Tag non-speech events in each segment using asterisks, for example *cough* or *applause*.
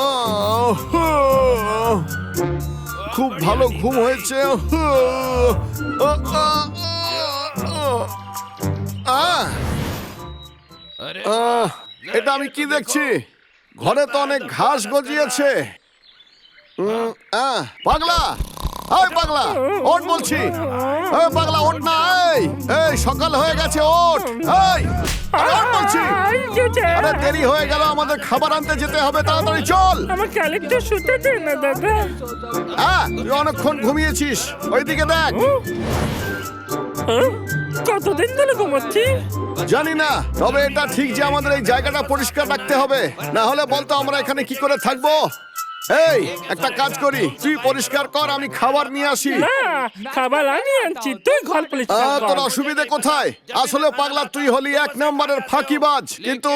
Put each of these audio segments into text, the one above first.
আহ, খুব ভালো ঘুম হয়েছে এটা আমি কি দেখছি? ঘরে তো অনেক ঘাস গজিয়েছে। পাগলা। এই পাগলা ওঠ বলছি। এই পাগলা ওঠ না এই সকাল হয়ে গেছে ওঠ। এই। আরে বলছি। আরে দেরি হয়ে গেল আমাদের খাবার আনতে যেতে হবে তাড়াতাড়ি চল। আমাকে আরেকটু শুতে দে না দাদা। হ্যাঁ তুই অনেকক্ষণ ঘুমিয়েছিস ওইদিকে দেখ? কতদিন ধরে ঘুমাচ্ছি? জানি না তবে এটা ঠিক যে আমাদের এই জায়গাটা পরিষ্কার রাখতে হবে। না হলে বলতো আমরা এখানে কি করে থাকব? এই একটা কাজ করি। তুই পরিষ্কার কর আমি খাবার নিয়ে আসি। খাবার আমি আনছি। তুই ঘর পরিষ্কার তোর অসুবিধে কোথায়? আসলে পাগলা তুই হলি এক নম্বরের ফাঁকিবাজ। কিন্তু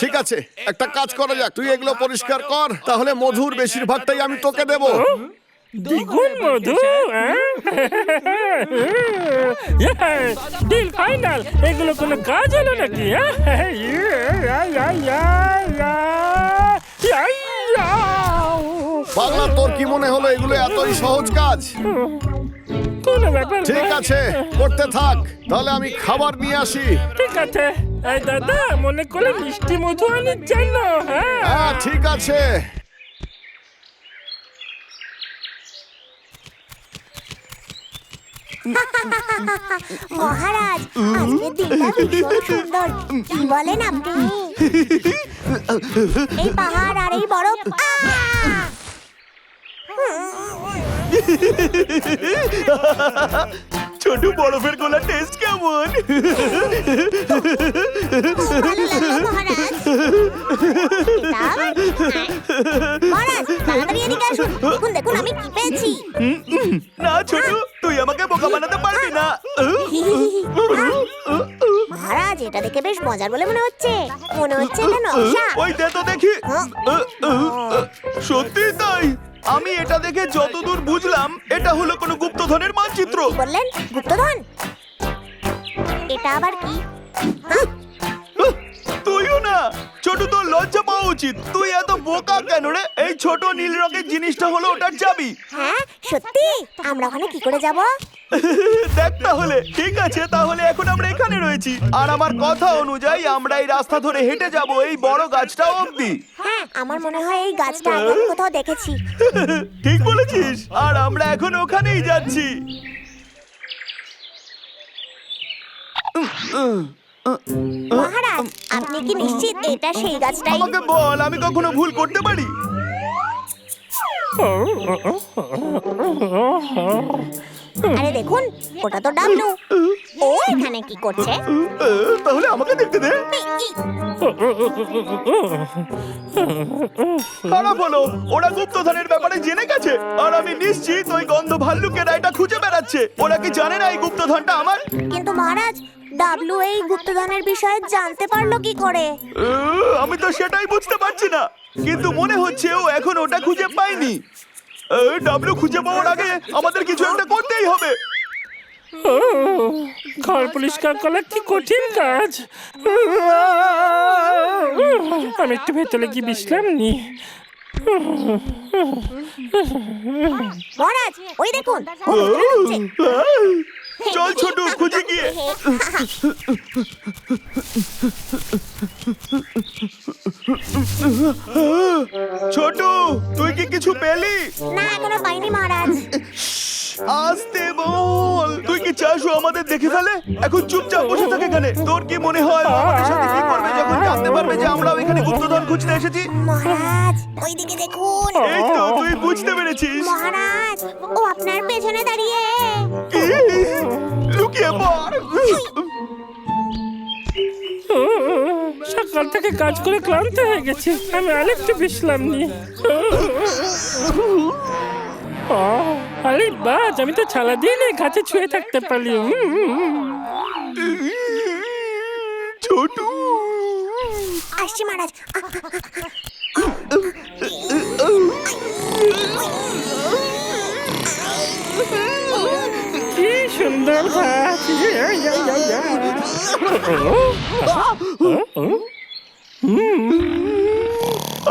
ঠিক আছে একটা কাজ করা যাক। তুই এগুলো পরিষ্কার কর তাহলে মধুর বেশিরভাগটাই আমি তোকে দেব। দ্বিগুণ মধু ডিল ফাইনাল। এগুলো কোনো কাজ হলো নাকি পাগলা তোর কি মনে হলো এগুলো এতই সহজ কাজ? কোনো ব্যাপার ঠিক আছে করতে থাক তাহলে আমি খাবার নিয়ে আসি। ঠিক আছে। এই দাদা মনে করে মিষ্টি মধু আনির জন্য হ্যাঁ। হ্যাঁ ঠিক আছে। মহারাজ আজকের দিনটা ভীষণ সুন্দর। কি বলেন আপনি? এই পাহাড় আর এই বরফ আহ! ছোট বরফের গোলা টেস্ট কেমন? ভালো লাগল মহারাজ এটা আবার কি? মহারাজ তাড়াতাড়ি এদিকে আসুন দেখুন দেখুন আমি কি পেয়েছি না ছোট তুই আমাকে বোকা বানাতে পারবি না। মহারাজ এটা দেখে বেশ মজার বলে মনে হচ্ছে। মনে হচ্ছে এটা নকশা। ওই দে তো দেখি। সত্যি তাই। আমি এটা দেখে যতদূর বুঝলাম, এটা হলো কোনো গুপ্তধনের মানচিত্র। বললেন? গুপ্তধন? এটা আবার কি? হ্যাঁ? না ছোট তোর লজ্জা পাওয়া উচিত। তুই এত বোকা কেন রে? এই ছোট নীল রঙের জিনিসটা হলো ওটার চাবি। হ্যাঁ সত্যি? আমরা ওখানে কি করে যাব? দেখ তাহলে ঠিক আছে তাহলে এখন আমরা এখানে রয়েছি। আর আমার কথা অনুযায়ী আমরা এই রাস্তা ধরে হেঁটে যাব এই বড় গাছটা অবধি। হ্যাঁ আমার মনে হয় এই গাছটা আগে আমি কোথাও দেখেছি। ঠিক বলেছিস। আর আমরা এখন ওখানেই যাচ্ছি। মহারাজ আপনি কি নিশ্চিত এটা সেই গাছটাই? আমাকে বল আমি কখনো ভুল করতে পারি? আরে দেখুন ওটা তো ডাবলু। ও এখানে কি করছে? তাহলে আমাকে দেখতে দে। খারাপ হলো ওরা গুপ্তধনের ব্যাপারে জেনে গেছে। আর আমি নিশ্চিত ওই গন্ধ ভাল্লুকেরা এটা খুঁজে বেড়াচ্ছে। ওরা কি জানে না এই গুপ্তধনটা আমার? কিন্তু মহারাজ ডাবলু এই গুপ্তধনের বিষয়ে জানতে পারল কি করে? আমি তো সেটাই বুঝতে পারছি না। কিন্তু মনে হচ্ছে ও এখন ওটা খুঁজে পায়নি। ডাবলু খুঁজে পাওয়ার আগে আমাদের কিছু একটা করতেই হবে। ঘর পরিষ্কার করা কি কঠিন কাজ। আমি একটু ভেতরে গিয়ে বিশ্রাম নি মহারাজ ওই দেখুন। চল ছোট খুঁজে গিয়ে। ছোট তুই কি কিছু পেলি? না এখনও পাইনি মহারাজ। আসতে বল। তুই কি চাস ও আমাদের দেখে ফেলে? এখন চুপচাপ বসে থাকে এখানে। তোর কি মনে হয় আমাদের সাথে কি করবে যখন জানতে পারবে যে আমরাও এখানে গুপ্তধন খুঁজতে এসেছি? মহারাজ ওইদিকে দেখুন। এই তো তুই বুঝতে পেরেছিস। মহারাজ ও আপনার পেছনে দাঁড়িয়ে। কি? সকাল থেকে কাজ করে ক্লান্ত হয়ে গেছি। আমি আরেকটু বিশ্রাম নি। আরে বাজ আমি তো সারাদিন এই গাছে ছুঁয়ে থাকতে পারি ছোট। আসছি মহারাজ কি সুন্দর গাছ ইয়া, ইয়া, ইয়া, ইয়া।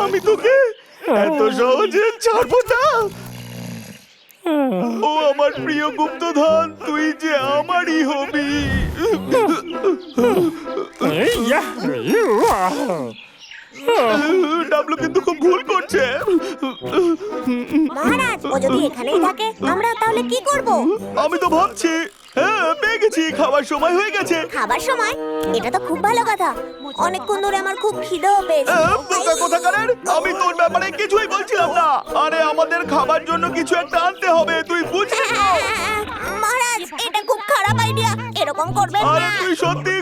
আমি তোকে এত সহজে ছাড়বো না। ও আমার প্রিয় গুপ্তধন তুই যে আমারই হবি। ডাবলু কিন্তু খুব ভুল করছে। মহারাজ ও যদি এখানেই থাকে আমরা তাহলে কি করব? আমি তো ভাবছি হ্যাঁ পেয়ে গেছি খাবার সময় হয়ে গেছে। খাবার সময়? এটা তো খুব ভালো কথা। অনেকক্ষণ ধরে আমার খুব খিদেও পেয়েছে। আহ, বোকা কোথাকারের? আমি তোর ব্যাপারে কিছুই বলছিলাম না। আরে আমাদের খাবার জন্য কিছু একটা আনতে হবে তুই বুঝলি তো? মহারাজ এটা খুব খারাপ আইডিয়া এরকম করবেন আরে না। তুই সত্যি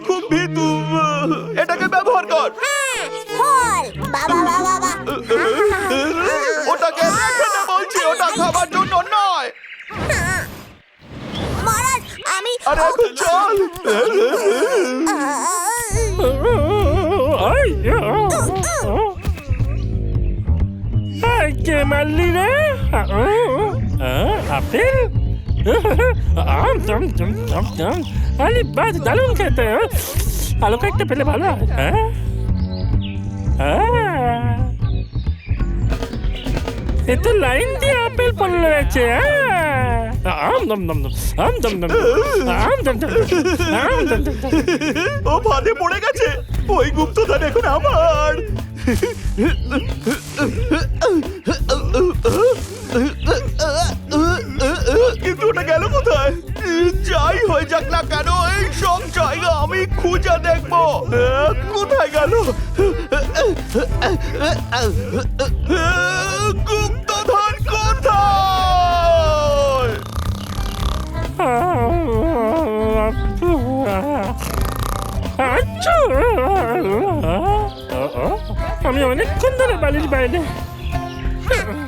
আরে এখন চল ইয়া। কে মারলি রে আপেল আম জম জম জম জম আরে বাদ দারুণ খেতে হ্যাঁ? আলু একটা পেলে ভালো হয় হ্যাঁ হ্যাঁ। এ তো লাইন দিয়ে আপেল পড়ে রয়েছে হ্যাঁ? ও ফাঁদে পড়ে গেছে। ওই গুপ্তধন এখন আমার। কিন্তু ওটা গেল কোথায়? যাই হয়ে যাক না কেন, এই সব জায়গা আমি খুঁজে দেখব। কোথায় গেল? আচ্ছা। আমি অনেকক্ষণ ধরে বালির বাইরে।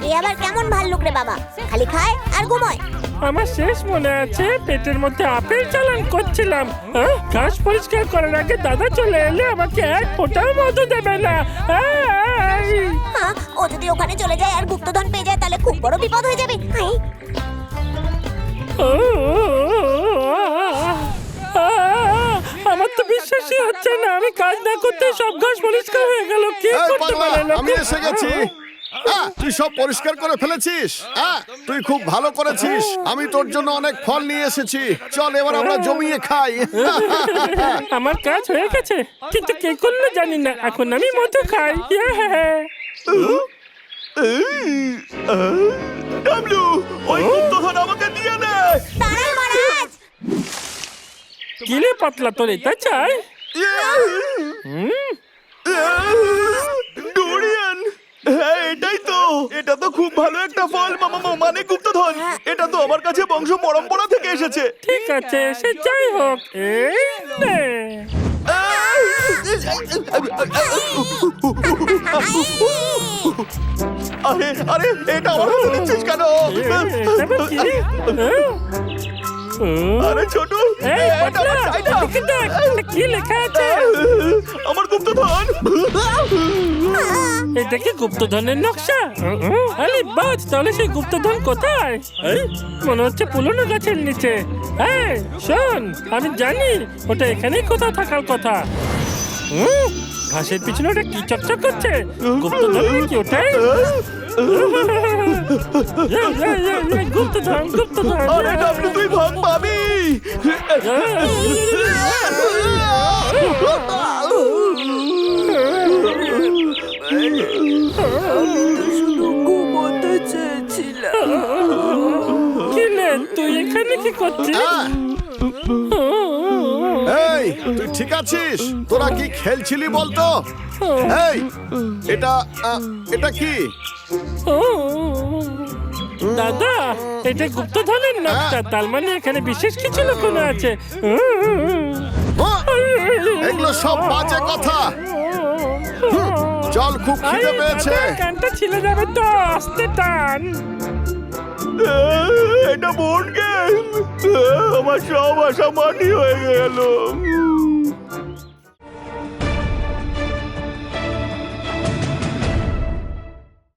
এ আবার কেমন ভাল্লুক রে বাবা? খালি খায় আর ঘুমোয়। আমার শেষ মনে আছে পেটের মধ্যে আপেল চালান করছিলাম। হ্যাঁ? ঘাস পরিষ্কার করার আগে দাদা চলে এলে আমাকে এক ফোঁটাও মধু দেবে না। ও যদি ওখানে চলে যায় আর গুপ্তধন পেয়ে যায় তাহলে খুব বড় বিপদ হয়ে যাবে। ও, হচ্ছে না আমি কাজ না করতে সব ঘাস পরিষ্কার হয়ে গেল। কে করতে পারে আমি এসে গেছি। তুই সব পরিষ্কার করে ফেলেছিস? তুই খুব ভালো করেছিস। আমি তোর জন্য অনেক ফল নিয়ে এসেছি। চল এবার আমরা জমিয়ে খাই। *laughs* আমার কাজ হয়ে গেছে কিন্তু কে করল জানি না। এখন আমি মধু খাই! ডাবলু ওই গুপ্তধন আমাকে দিয়ে দে। পাতলা তোর এটা চাই? ডোরিয়ান হ্যাঁ এটাই তো এটা তো খুব ভালো একটা ফল মামা মানে গুপ্তধন এটা তো আমার কাছে বংশ পরম্পরা থেকে এসেছে ঠিক আছে সে যাই হোক এই নে। আরে আরে এটা আমার হাতে দিচ্ছিস কেন? হ্যাঁ? আরে ছোট। এই পাতলা। এদিকে দেখ, কি লেখা আছে? আমার গুপ্তধন। এটা কি গুপ্তধনের নকশা। আরে বাদ তাহলে সেই গুপ্তধন কোথায়? এই মনে হচ্ছে পুরনো গাছের নিচে। এই শোন আমি জানি ওটা এখানেই কোথাও থাকার কথা। ঘাসের পিছনে ওটা কি চকচক করছে? গুপ্তধন কি ওটাই? গুপ্তধন গুপ্তধন। আরে ডাবলু তুই ভাগ পাবি কি রে তুই এখানে কি করছিস এই তুই ঠিক আছিস? তোরা কি খেলছিলি বলতো? এই এটা এটা কি? দাদা এটা গুপ্তধনের নকশা তার মানে এখানে বিশেষ কিছু লুকোনো আছে। হ্যাঁ, এগুলো সব বাজে কথা। চল খুব খিদে পেয়েছে। কানটা ছিলে যাবে তো আস্তে টান। এটা বোর্ড গেম আমার সব আশা মাটি হয়ে গেল।